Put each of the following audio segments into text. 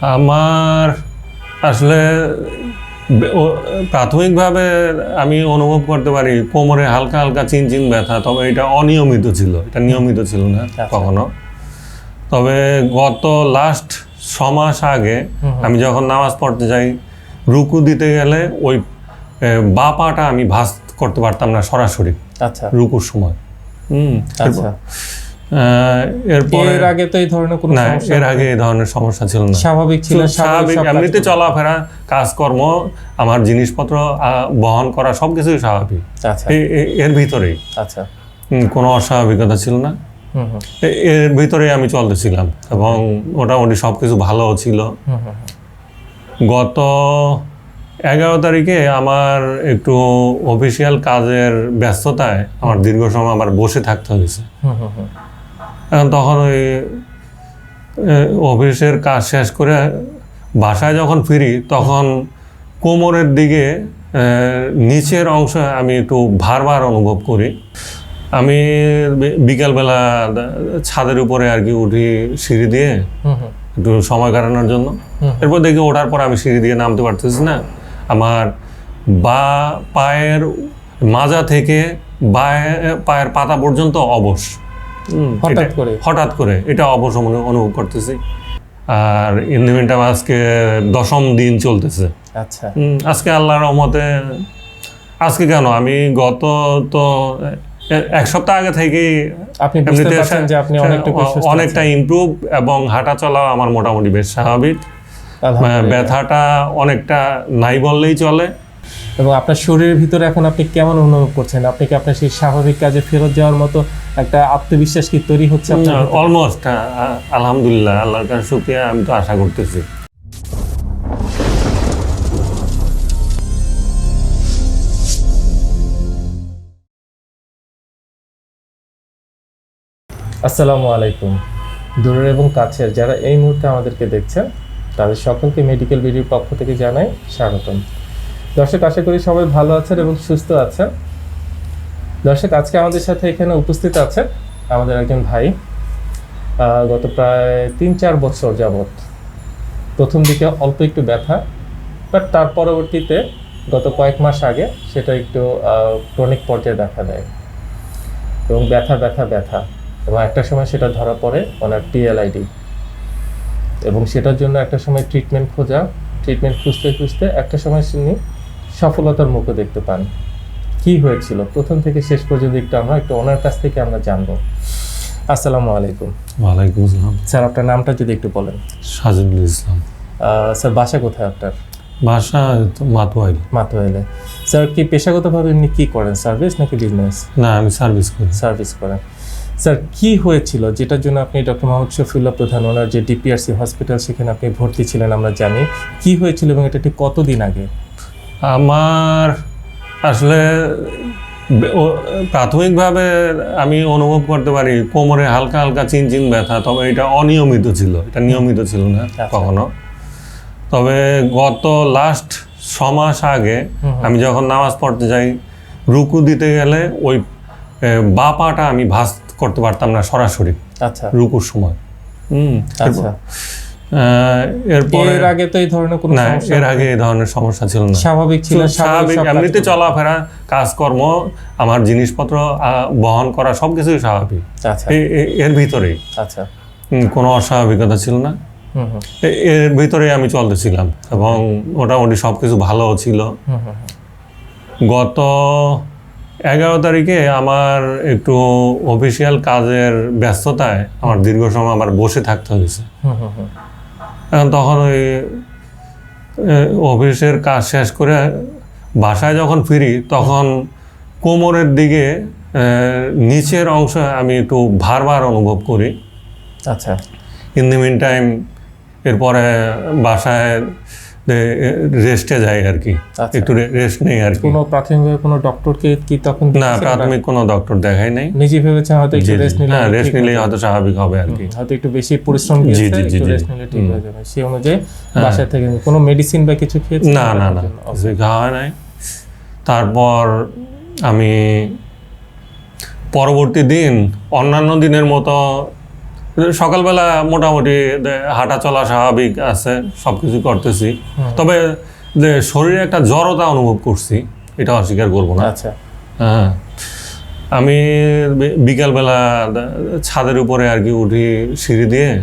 আমার আসলে প্রাথমিকভাবে আমি অনুভব করতে পারি কোমরে হালকা হালকা চিনচিন ব্যথা তবে এটা অনিয়মিত ছিল এটা নিয়মিত ছিল না কখনো। তবে গত লাস্ট ছ মাস আগে আমি যখন নামাজ পড়তে যাই রুকু দিতে গেলে ওই বা পাটা আমি ভাস করতে পারতাম না সরাসরি আচ্ছা। রুকুর সময়। হুম আচ্ছা। এরপরে এর আগে তো এই ধরনের কোনো না সমস্যা এর আগে এই ধরনের সমস্যা ছিল না। স্বাভাবিক ছিল স্বাভাবিক এমনিতে চলাফেরা কাজকর্ম আমার জিনিসপত্র বহন করা সবকিছুই স্বাভাবিক। আচ্ছা। এর ভিতরেই। আচ্ছা। কোনো অস্বাভাবিকতা ছিল না। এর ভিতরেই আমি চলতেছিলাম এবং মোটামুটি সব কিছু ভালোও ছিল। গত এগারো তারিখে আমার একটু অফিসিয়াল কাজের ব্যস্ততায় আমার দীর্ঘ সময় আমার বসে থাকতে হয়েছে। তখন ওই অফিসের কাজ শেষ করে বাসায় যখন ফিরি তখন কোমরের দিকে নিচের অংশ আমি একটু ভার ভার অনুভব করি। আমি বিকালবেলা ছাদের উপরে আর কি উঠি সিঁড়ি দিয়ে একটু সময় কাটানোর জন্য। এরপর দেখি ওঠার পর আমি সিঁড়ি দিয়ে নামতে পারতেছি না। আমার বা পায়ের মাজা থেকে বায়ে- পায়ের পাতা পর্যন্ত অবশ। হুম, হঠাৎ করে? হঠাৎ করে এটা অবশ অনু- অনুভব করতেছি। আর ইন্দিমিনটা আজকে দশম দিন চলতেছে। আচ্ছা। আজকে আল্লাহর রহমতে আজকে কেন? আমি গত তো এক সপ্তাহ আগে থেকেই আপনি বুঝতে পারছেন যে আপনি আছেন। অনেকটা ইমপ্রুভ এবং হাঁটা চলা আমার মোটামুটি বেশ স্বাভাবিক। ব্যথাটা অনেকটা নাই বললেই চলে। এবং আপনার শরীরের ভিতরে এখন আপনি কেমন অনুভব করছেন? আপনি কি আপনার সেই স্বাভাবিক কাজে ফেরত যাওয়ার মতো একটা আত্মবিশ্বাস কি তৈরি হচ্ছে আপনার অলমোস্ট আলহামদুলিল্লাহ আল্লাহর কাছে শুক্রিয়া আমি তো আশা করতেছি। আসসালামু আলাইকুম। দূরের এবং কাছের যারা এই মুহূর্তে আমাদেরকে দেখছেন তাদের সকলকে মেডিকেল বিডির পক্ষ থেকে জানাই স্বাগতম। দর্শক, আশা করি সবাই ভালো আছেন এবং সুস্থ আছেন। দর্শক, আজকে আমাদের সাথে এখানে উপস্থিত আছেন আমাদের একজন ভাই। গত প্রায় তিন চার বছর যাবৎ প্রথম দিকে অল্প একটু ব্যথা, বাট তার পরবর্তীতে গত কয়েক মাস আগে সেটা একটু ক্রনিক পর্যায়ে দেখা দেয়। এবং ব্যথা ব্যথা ব্যথা। এবং একটা সময় সেটা ধরা পড়ে ওনার টিএলআইডি এবং সেটার জন্য একটা সময় ট্রিটমেন্ট খোঁজা, ট্রিটমেন্ট খুঁজতে খুঁজতে একটা সময় তিনি সফলতার মুখও দেখতে পান। কি হয়েছিল? প্রথম থেকে শেষ পর্যন্ত একটু আমরা একটু ওনার কাছ থেকে আমরা জানব। আসসালামু আলাইকুম। ওয়ালাইকুম আসসালাম। স্যার আপনার নামটা যদি একটু বলেন। সাজিদুল ইসলাম। স্যার বাসা কোথায় আপনার? বাসা মাতোয়াইল। মাতুয়াইলে। স্যার কি পেশাগতভাবে এমনি কি করেন? সার্ভিস নাকি বিজনেস? না আমি সার্ভিস করি। সার্ভিস করেন। স্যার কি হয়েছিল যেটার জন্য আপনি ডক্টর মোহাম্মদ শফিউল্লাহ প্রধান ওনার যে ডিপিআরসি হসপিটাল সেখানে আপনি ভর্তি ছিলেন আমরা জানি। কি হয়েছিল এবং এটা ঠিক কতদিন আগে? আমার আসলে প্রাথমিকভাবে আমি অনুভব করতে পারি কোমরে হালকা হালকা চিনচিন ব্যথা তবে এটা অনিয়মিত ছিল এটা নিয়মিত ছিল না কখনো। তবে গত লাস্ট ছ মাস আগে আমি যখন নামাজ পড়তে যাই রুকু দিতে গেলে ওই বা পাটা আমি ভাস করতে পারতাম না সরাসরি আচ্ছা। রুকুর সময়। হুম আচ্ছা। এরপরে এর আগে তো এই ধরনের কোনো না সমস্যা এর আগে এই ধরনের সমস্যা ছিল না। স্বাভাবিক ছিল স্বাভাবিক এমনিতে চলাফেরা কাজকর্ম আমার জিনিসপত্র বহন করা সবকিছুই স্বাভাবিক। আচ্ছা। এর ভিতরেই। আচ্ছা। কোনো অস্বাভাবিকতা ছিল না। এর ভিতরেই আমি চলতেছিলাম এবং মোটামুটি সব কিছু ভালোও ছিল। গত এগারো তারিখে আমার একটু অফিসিয়াল কাজের ব্যস্ততায় আমার দীর্ঘ সময় আমার বসে থাকতে হয়েছে। তখন ওই অফিসের কাজ শেষ করে বাসায় যখন ফিরি তখন কোমরের দিকে নিচের অংশ আমি একটু ভার ভার অনুভব করি। আচ্ছা। ইন দি মিন টাইম এরপরে বাসায় রেস্টে যায় আর কি আচ্ছা। একটু রেস্ট নেই আর কি কোনো প্রাথমিকভাবে কোনো ডক্টরকে কি তখন না প্রাথমিক কোনো ডক্টর দেখাই নাই। নিজে ভেবেছেন হয়তো একটু। রেস্ট নিলে হ্যাঁ রেস্ট হয়ে নিলেই হয়তো স্বাভাবিক হবে আর কি হয়তো একটু বেশি পরিশ্রম জি, জি, জি, রেস্ট নিলে ঠিক হয়ে যাবে। সেই অনুযায়ী বাসা থেকে কোনো মেডিসিন বা কিছু খেয়েছেন না না না। খাওয়া হয় নাই। তারপর আমি পরবর্তী দিন অন্যান্য দিনের মতো সকালবেলা মোটামুটি হাঁটা চলা স্বাভাবিক আছে সব কিছু করতেছি তবে যে শরীরে একটা জড়তা অনুভব করছি এটা অস্বীকার করব না। আচ্ছা। হ্যাঁ। আমি বিকালবেলা ছাদের উপরে আর কি উঠি সিঁড়ি দিয়ে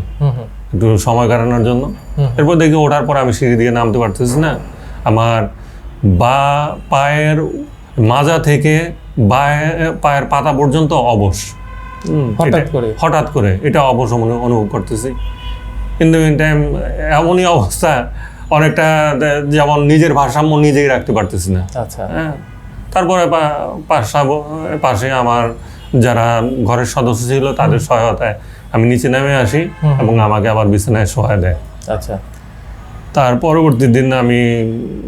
একটু সময় কাটানোর জন্য। এরপর দেখি ওঠার পর আমি সিঁড়ি দিয়ে নামতে পারতেছি না। আমার বা পায়ের মাজা থেকে বায়ে- পায়ের পাতা পর্যন্ত অবশ। হুম, হঠাৎ করে? হঠাৎ করে এটা অবশ অনু- অনুভব করতেছি। ইন দ্য মিন টাইম এমনই অবস্থা অনেকটা যেমন নিজের ভারসাম্য নিজেই রাখতে পারতেছি না। আচ্ছা। হ্যাঁ তারপরে পাশে আমার যারা ঘরের সদস্য ছিল তাদের সহায়তায় আমি নিচে নেমে আসি এবং আমাকে আবার বিছানায় সহায় দেয়। আচ্ছা। তার পরবর্তী দিন আমি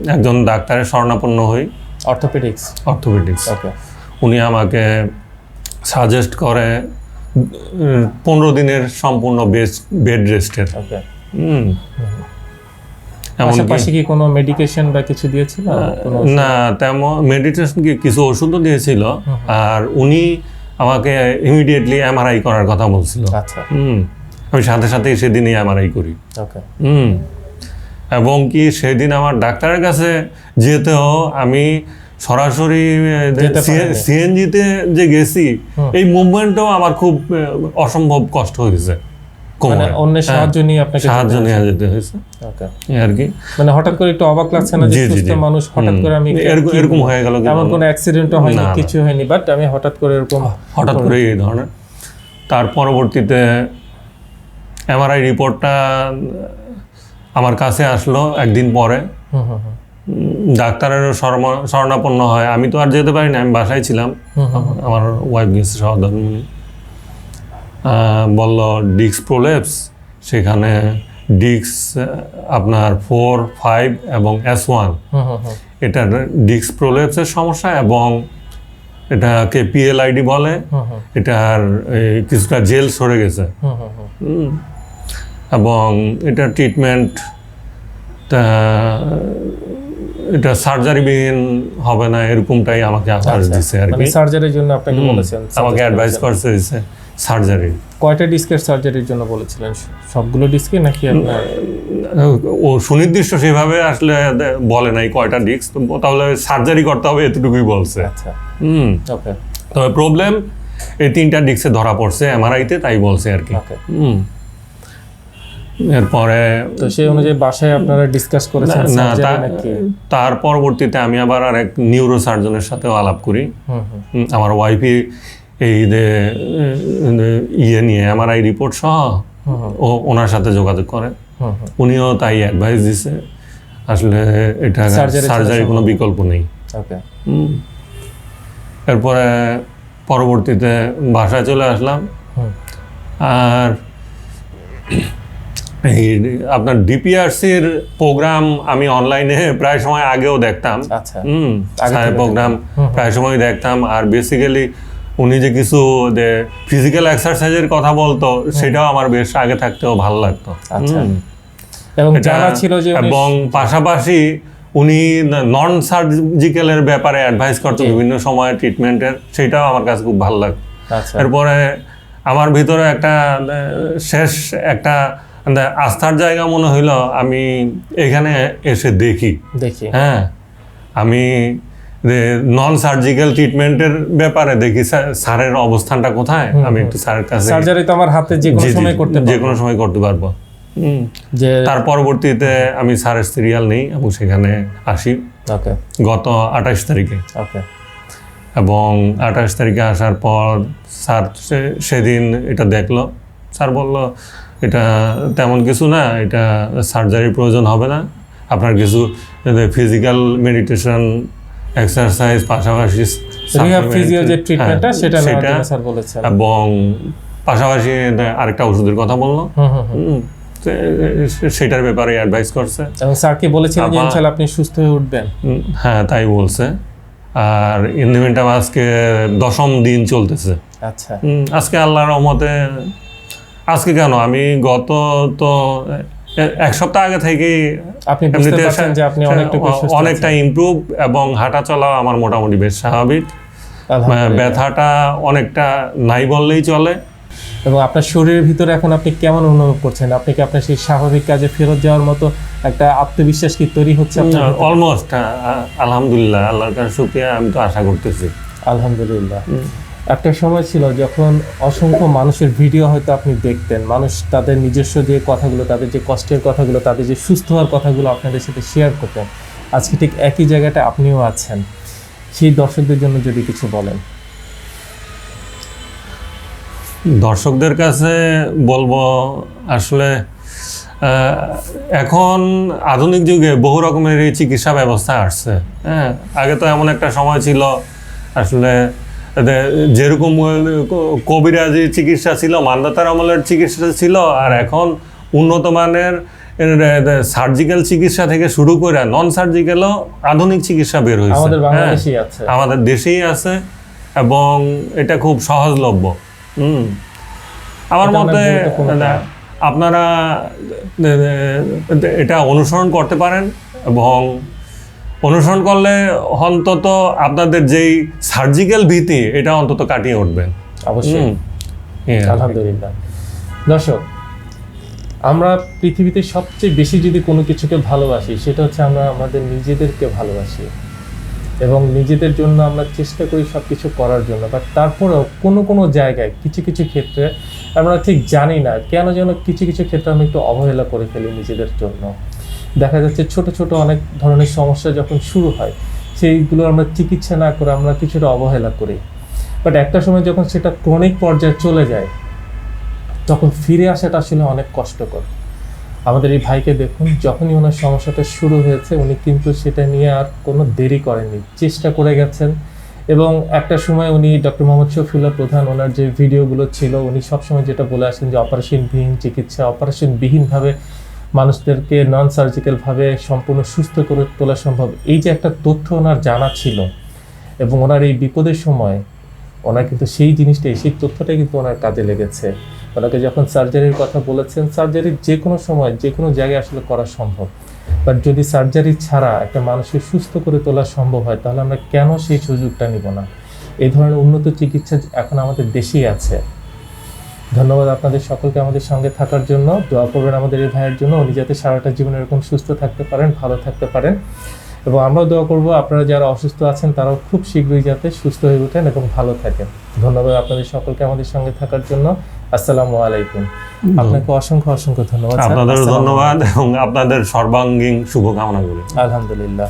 একজন ডাক্তারের শরণাপন্ন হই। অর্থোপেডিক্স অর্থোপেডিক্স ওকে উনি আমাকে সাজেস্ট করে পনেরো দিনের সম্পূর্ণ বেড রেস্টের হুম। পাশাপাশি কি কোনো মেডিকেশন বা কিছু দিয়েছিল? না তেমন মেডিটেশন কি কিছু ওষুধও দিয়েছিল। আর উনি আমাকে ইমিডিয়েটলি এমআরআই করার কথা বলছিল। আচ্ছা। হুম। আমি সাথে সাথে সেদিনই এমআরআই করি। ওকে হুম। এবং কি সেদিন আমার ডাক্তারের কাছে যেতেও আমি সরাসরি। সিএনজিতে যে গেছি এই মুভমেন্টটাও আমার খুব অসম্ভব কষ্ট হয়েছে মানে অন্যের সাহায্য নিয়ে আপনাকে সাহায্য নিয়ে যেতে হয়েছে। আর কি। মানে হঠাৎ করে একটু অবাক লাগছে না যে জি, জি, সুস্থ মানুষ হঠাৎ করে আমি এরকম হয়ে গেল কোনো অ্যাক্সিডেন্টও হয়নি। কিছু হয়নি বাট আমি হঠাৎ করে এরকম হঠাৎ করে এই ধরনের। তার পরবর্তীতে এমআরআই রিপোর্টটা আমার কাছে আসলো একদিন পরে। হুম হুম। ডাক্তারেরও শরণাপন্ন হয়। আমি তো আর যেতে পারি না আমি বাসায় ছিলাম। আমার ওয়াইফ গেছে সহধর্মিনী বলল ডিক্স প্রোলেপস সেখানে ডিক্স আপনার ফোর ফাইভ এবং এস ওয়ান এটার ডিক্স প্রোলেপসের সমস্যা এবং এটাকে পিএলআইডি বলে। এটার কিছুটা জেল সরে গেছে। এবং এটা ট্রিটমেন্ট এটা সার্জারিবিহীন হবে না এরকমটাই আমাকে আভাস দিছে আর মানে কি। সার্জারির জন্য আপনাকে বলেছেন আমাকে অ্যাডভাইস করছে সার্জারি কয়টা ডিস্কের সার্জারির জন্য বলেছিলেন? সবগুলো ডিস্কে নাকি আপনার? ও সুনির্দিষ্ট সেভাবে আসলে বলে নাই কয়টা ডিস্ক তাহলে সার্জারি করতে হবে এতটুকুই বলছে। আচ্ছা। হুম। ওকে তবে প্রবলেম এই তিনটা ডিস্কে ধরা পড়ছে এমআরআইতে তাই বলছে আর কি। হুম। এরপরে তো সেই অনুযায়ী বাসায় আপনারা ডিসকাস করেছেন না তার পরবর্তীতে আমি আবার আর এক নিউরো সার্জনের সাথেও আলাপ করি। আমার ওয়াইফই এই যে ইয়ে নিয়ে আমার এই রিপোর্ট সহ ও ওনার সাথে যোগাযোগ করে। উনিও তাই অ্যাডভাইস দিছে। আসলে এটা সার্জারি কোনো বিকল্প নেই। এরপরে পরবর্তীতে বাসায় চলে আসলাম। আর আপনার ডিপিআরসির প্রোগ্রাম আমি অনলাইনে প্রায় সময় আগেও দেখতাম। আচ্ছা। হুম প্রোগ্রাম প্রায় সময় দেখতাম। আর বেসিক্যালি উনি যে কিছু যে ফিজিক্যাল এক্সারসাইজের কথা বলতো সেটাও আমার বেশ আগে থাকতেও ভালো লাগতো। আচ্ছা। এবং জানা ছিল যে এবং পাশাপাশি উনি নন সার্জিক্যালের ব্যাপারে অ্যাডভাইস করতো বিভিন্ন সময় ট্রিটমেন্টের সেটাও আমার কাছে খুব ভালো লাগতো। আচ্ছা। এরপরে আমার ভিতরে একটা শেষ একটা আস্থার জায়গা মনে হইল আমি এখানে এসে দেখি। দেখি। হ্যাঁ আমি নন সার্জিক্যাল ট্রিটমেন্টের ব্যাপারে দেখি স্যারের অবস্থানটা কোথায়? আমি একটু স্যারের কাছে সার্জারি তো আমার হাতে যে কোনো সময় করতে যে কোনো সময় করতে পারব। যে তার পরবর্তীতে আমি স্যারের সিরিয়াল নেই এবং সেখানে আসি। গত আঠাশ তারিখে। ওকে। এবং আঠাশ তারিখে আসার পর স্যার সেদিন এটা দেখল। স্যার বলল এটা তেমন কিছু না এটা সার্জারির প্রয়োজন হবে না। আপনার কিছু ফিজিক্যাল মেডিটেশন এক্সারসাইজ পাশাপাশি ফিজিও যে হ্যাঁ, ট্রিটমেন্টটা সেটা স্যার বলেছেন। এবং পাশাপাশি আরেকটা ওষুধের কথা বলল। সেটার ব্যাপারে অ্যাডভাইস করছে। এবং স্যার কি বলেছিলেন যে ইনশাল্লাহ আপনি সুস্থ হয়ে উঠবেন? হ্যাঁ তাই বলছে। আর ইন্ডিমেন্টাম আজকে দশম দিন চলতেছে। আচ্ছা। আজকে আল্লাহর রহমতে আজকে কেন? আমি গত তো এক সপ্তাহ আগে থেকেই আপনি বুঝতে পারছেন যে আপনি অনেকটুকু অনেকটা ইমপ্রুভ এবং হাঁটা চলা আমার মোটামুটি বেশ স্বাভাবিক। ব্যথাটা অনেকটা নাই বললেই চলে। এবং আপনার শরীরের ভিতরে এখন আপনি কেমন অনুভব করছেন? আপনি কি আপনার সেই স্বাভাবিক কাজে ফেরত যাওয়ার মতো একটা আত্মবিশ্বাস কি তৈরি হচ্ছে আপনার অলমোস্ট আলহামদুলিল্লাহ আল্লাহর কাছে শুক্রিয়া আমি তো আশা করতেছি। আলহামদুলিল্লাহ। একটা সময় ছিল যখন অসংখ্য মানুষের ভিডিও হয়তো আপনি দেখতেন। মানুষ তাদের নিজস্ব যে কথাগুলো, তাদের যে কষ্টের কথাগুলো, তাদের যে সুস্থ হওয়ার কথাগুলো আপনাদের সাথে শেয়ার করতেন। আজকে ঠিক একই জায়গাটা আপনিও আছেন। সেই দর্শকদের জন্য যদি কিছু বলেন। দর্শকদের কাছে বলব, আসলে এখন আধুনিক যুগে বহু রকমের চিকিৎসা ব্যবস্থা আসছে। হ্যাঁ আগে তো এমন একটা সময় ছিল, আসলে যেরকম কবিরাজি চিকিৎসা ছিল মান্দাতার আমলের চিকিৎসা ছিল আর এখন উন্নত মানের সার্জিক্যাল চিকিৎসা থেকে শুরু করে নন সার্জিক্যালও আধুনিক চিকিৎসা বের হয়েছে। আমাদের হ্যাঁ। আমাদের দেশেই আছে এবং এটা খুব সহজলভ্য। হুম আমার মতে আপনারা এটা অনুসরণ করতে পারেন এবং অনুসরণ করলে অন্তত আপনাদের যেই সার্জিক্যাল ভীতি এটা অন্তত কাটিয়ে উঠবেন অবশ্যই। আলহামদুলিল্লাহ। দর্শক আমরা পৃথিবীতে সবচেয়ে বেশি যদি কোনো কিছুকে ভালোবাসি সেটা হচ্ছে আমরা আমাদের নিজেদেরকে ভালোবাসি। এবং নিজেদের জন্য আমরা চেষ্টা করি সব কিছু করার জন্য। বাট তারপরেও কোনো কোনো জায়গায় কিছু কিছু ক্ষেত্রে আমরা ঠিক জানি না কেন যেন কিছু কিছু ক্ষেত্রে আমরা একটু অবহেলা করে ফেলি নিজেদের জন্য। দেখা যাচ্ছে ছোট ছোট অনেক ধরনের সমস্যা যখন শুরু হয়, সেইগুলো আমরা চিকিৎসা না করে আমরা কিছুটা অবহেলা করি। বাট একটা সময় যখন সেটা ক্রনিক পর্যায়ে চলে যায়, তখন ফিরে আসাটা আসলে অনেক কষ্টকর। আমাদের এই ভাইকে দেখুন, যখনই ওনার সমস্যাটা শুরু হয়েছে, উনি কিন্তু সেটা নিয়ে আর কোনো দেরি করেননি, চেষ্টা করে গেছেন। এবং একটা সময় উনি ডক্টর মোহাম্মদ শফিউল্লাহ প্রধান, ওনার যে ভিডিওগুলো ছিল, উনি সবসময় যেটা বলে আসেন যে অপারেশনবিহীন চিকিৎসা অপারেশনবিহীনভাবে মানুষদেরকে নন সার্জিক্যালভাবে সম্পূর্ণ সুস্থ করে তোলা সম্ভব। এই যে একটা তথ্য ওনার জানা ছিল এবং ওনার এই বিপদের সময় ওনার কিন্তু সেই জিনিসটাই, সেই তথ্যটাই কিন্তু ওনার কাজে লেগেছে। ওনাকে যখন সার্জারির কথা বলেছেন সার্জারি যে কোনো সময়, যে কোনো জায়গায় আসলে করা সম্ভব। বাট যদি সার্জারি ছাড়া একটা মানুষকে সুস্থ করে তোলা সম্ভব হয়, তাহলে আমরা কেন সেই সুযোগটা নিব না? এই ধরনের উন্নত চিকিৎসা এখন আমাদের দেশেই আছে। ধন্যবাদ আপনাদের সকলকে আমাদের সঙ্গে থাকার জন্য। দোয়া করবেন আমাদের এই ভাইয়ের জন্য। উনি যাতে সারাটা জীবন এরকম সুস্থ থাকতে পারেন ভালো থাকতে পারেন। এবং আমরাও দোয়া করব আপনারা যারা অসুস্থ আছেন তারাও খুব শীঘ্রই যাতে সুস্থ হয়ে ওঠেন এবং ভালো থাকেন। ধন্যবাদ আপনাদের সকলকে আমাদের সঙ্গে থাকার জন্য। আসসালামু আলাইকুম। আপনাকে অসংখ্য অসংখ্য ধন্যবাদ আপনাদের ধন্যবাদ এবং আপনাদের সর্বাঙ্গীন শুভকামনা করি। আলহামদুলিল্লাহ।